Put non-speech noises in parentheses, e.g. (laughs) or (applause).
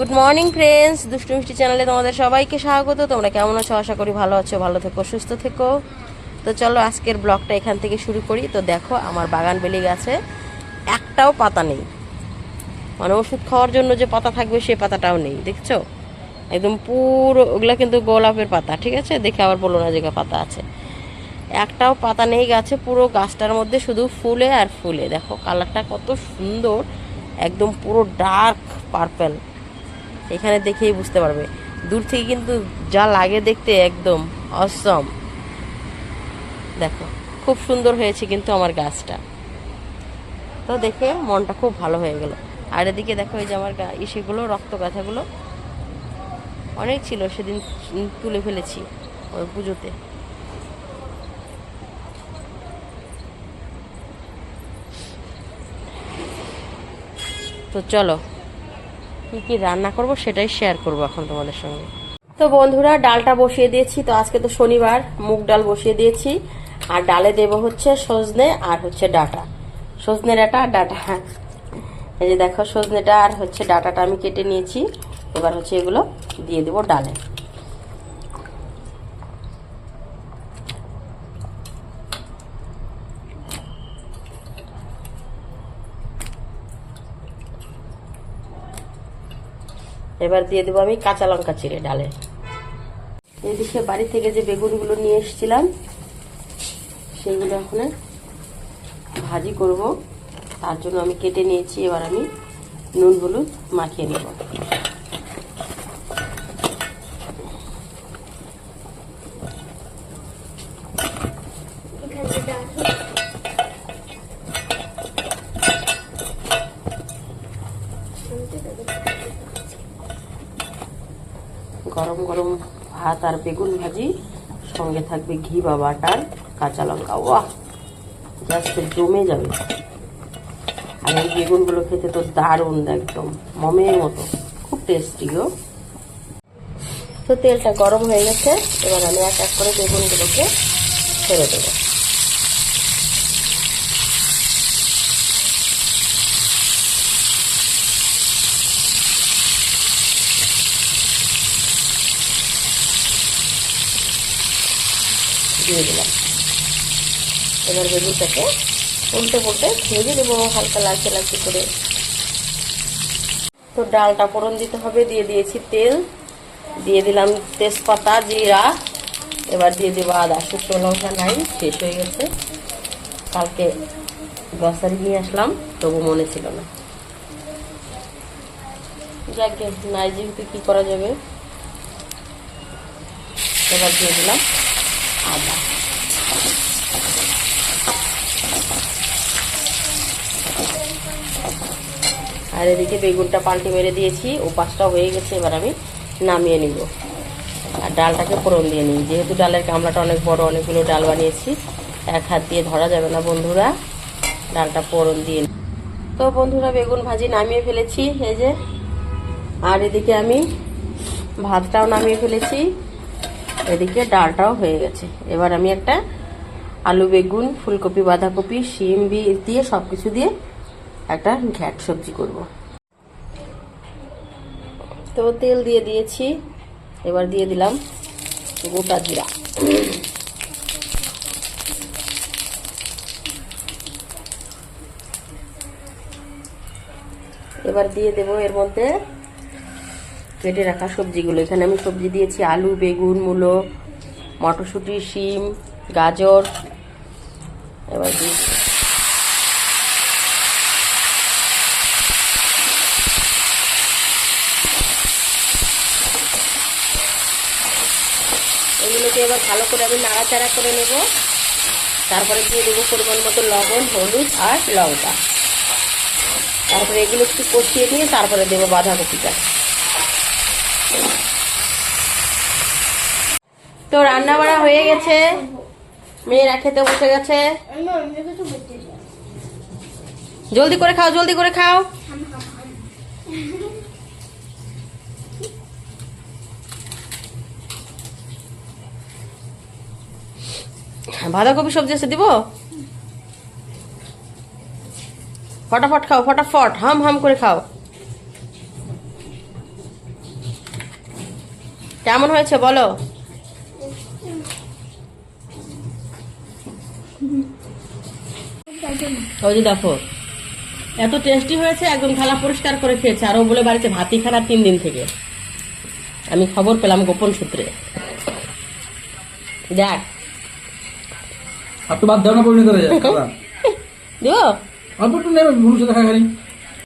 Good morning friends দুষ্টু মিষ্টি চ্যানেলে তোমাদের সবাইকে স্বাগত। তোমরা কেমন আছো? আশা করি ভালো আছো, ভালো থেকো, সুস্থ থেকো। তো চলো আজকের ব্লগটা এখান থেকে শুরু করি। তো দেখো, আমার বাগান বেলি গাছে একটাও পাতা নেই। মানে ওষুধ খাওয়ার জন্য যে পাতা থাকবে, সে পাতাটাও নেই, দেখছ? একদম পুরো, ওগুলা কিন্তু গোলাপের পাতা, ঠিক আছে? দেখে আবার বলো না যে পাতা আছে। একটাও পাতা নেই গাছে, পুরো গাছটার মধ্যে শুধু ফুলে আর ফুলে। দেখো, কালারটা কত সুন্দর, একদম পুরো ডার্ক পার্পেল। এখানে দেখেই বুঝতে পারবে। দূর থেকে কিন্তু যা লাগে দেখতে একদম অসম দেখো, খুব সুন্দর হয়েছে কিন্তু আমার গাছটা। তো দেখে মনটা খুব ভালো হয়ে গেল। আর এদিকে দেখো, এই যে আমার ইসেগুলো রক্ত গাছাগুলো, অনেক ছিল, সেদিন তুলে ফেলেছি ওই পুজোতে। তো চলো কি কি রান্না করব সেটাই শেয়ার করব এখন তোমাদের সঙ্গে। তো বন্ধুরা, ডালটা বসিয়ে দিয়েছি। তো আজকে তো শনিবার, মুগ ডাল বসিয়ে দিয়েছি। আর ডালে দেব হচ্ছে সজনে আর হচ্ছে ডাটা। সজনে ডাটা আর ডাটা। এই যে দেখো সজনেটা আর হচ্ছে ডাটাটা আমি কেটে নিয়েছি। এবার হচ্ছে এগুলো দিয়ে দেবো ডালে। এবার দিয়ে দেবো আমি কাঁচা লঙ্কা চিড়ে ডালে। এদিকে বাড়ি থেকে যে বেগুনগুলো নিয়ে এসেছিলাম সেইগুলো এখন ভাজি করব। তার জন্য আমি কেটে নিয়েছি, এবার আমি নুন হলুদ মাখিয়ে নেব। গরম গরম ভাত আর বেগুন ভাজি, সঙ্গে থাকবে ঘি বা বাটার, কাঁচা লঙ্কা। ওয়াহ! জাস্ট জমে যাবে। আর এই বেগুনগুলো খেতে তো দারুণ একদম, মমের মতো। খুব টেস্টিও তো তেলটা গরম হয়ে গেছে, এবার আমি এক এক করে বেগুনগুলোকে ছেড়ে দেবো। দিয়ে দিলাম। এবার বেগুনটাকে উল্টে পুল্টে ভেজে দেবো হালকা লালচে লালচে করে। তো ডালটা ফোড়ন দিতে হবে, দিয়ে দিয়েছি তেল, দিয়ে দিলাম তেজপাতা, জিরা, এবার দিয়ে দেবো আদা, শুকনো লঙ্কা নাই শেষ হয়ে গেছে। কালকে গ্রসারি নিয়ে আসলাম, তবু মনে ছিল না। যাকে নাই যেহেতু কী করা যাবে। এবার দিয়ে দিলাম আর এদিকে বেগুনটা পাল্টে মেরে দিয়েছি ও পাঁচটা হয়ে গেছে, এবার আমি নামিয়ে নিব। আর ডালটাকে ফোড়ন দিয়ে নিই। যেহেতু ডালের কামলাটা অনেক বড়, অনেকগুলো ডাল বানিয়েছি, এক হাত দিয়ে ধরা যাবে না বন্ধুরা। ডালটা ফোড়ন দিয়ে। তো বন্ধুরা, বেগুন ভাজি নামিয়ে ফেলেছি, এই যে। আর এদিকে আমি ভাতটাও নামিয়ে ফেলেছি। এদিকে ডালটাও হয়ে গেছে। এবার আমি একটা আলু, বেগুন, ফুলকপি, বাঁধাকপি, শিম দিয়ে সব কিছু দিয়ে একটা ঘ্যাট সবজি করব। তো তেল দিয়ে দিয়েছি। এবার দিয়ে দিলাম গোটা জিরা। এবার দিয়ে দেবো এর মধ্যে কেটে রাখা সবজিগুলো। এখানে আমি সবজি দিয়েছি, আলু, বেগুন, মূলো, মটরশুঁটি, শিম, গাজর। এবার এগুলোকে এবার ভালো করে আমি নাড়াচাড়া করে নেব। তারপরে দিয়ে দেবো পরিমাণ মতো লবণ, হলুদ আর লঙ্কা। তারপরে এগুলো একটু কষিয়ে নিয়ে তারপরে দেবো বাঁধাকপিটা। তো রান্না বাড়া হয়ে গেছে। মেয়েরা খেতে বসে গেছে। জলদি করে খাও, জলদি করে খাও। বাঁধাকপি সবজি আছে দিব? ফটাফট খাও, ফটাফট, হাম হাম করে খাও। কেমন হয়েছে বলো? ওই যে দেখো এত টেস্টি হয়েছে একদম থালা পরিষ্কার করে খেয়েছে আর ও বলে বাড়িতে ভাতই খানা তিন দিন থেকে। আমি খবর পেলাম গোপন সূত্রে। দেখ। আর তো বাদ দেওয়া না পরিণত হয়ে যায়? (laughs) দিও অল্প একটু নেবে ভুল দেখা খালি।